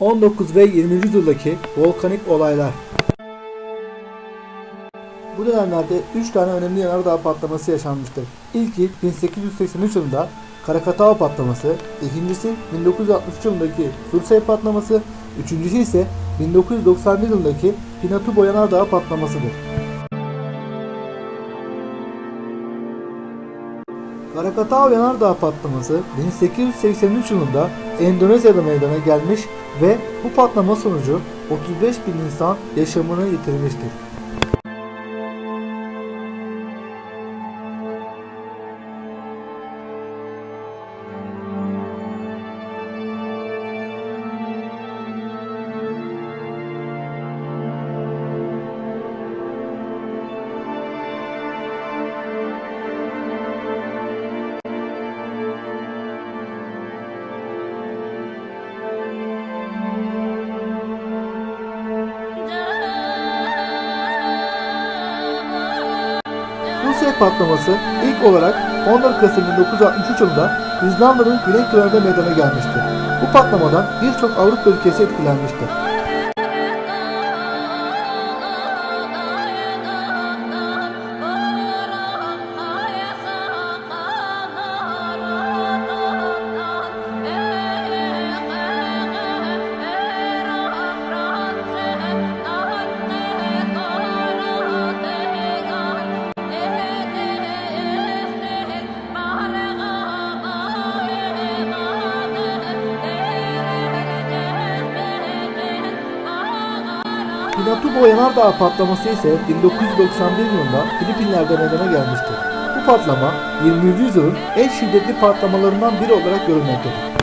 19 ve 20. yüzyıldaki volkanik olaylar. Bu dönemlerde 3 tane önemli yanardağ patlaması yaşanmıştır. İlki 1883 yılında Krakatau patlaması, ikincisi 1963 yılındaki Sursay patlaması, üçüncüsü ise 1991 yılındaki Pinatubo Yanardağ patlamasıdır. Krakatau Yanardağ patlaması 1883 yılında Endonezya'da meydana gelmiş ve bu patlama sonucu 35 bin insan yaşamını yitirmiştir. Sursay patlaması ilk olarak 14 Kasım 1963 yılında İzlanda'nın güney kıyılarında meydana gelmiştir. Bu patlamadan birçok Avrupa ülkesi etkilenmiştir. Pinatubo Yanardağ patlaması ise 1991 yılında Filipinler'de meydana gelmiştir. Bu patlama 20. yüzyılın en şiddetli patlamalarından biri olarak görülmektedir.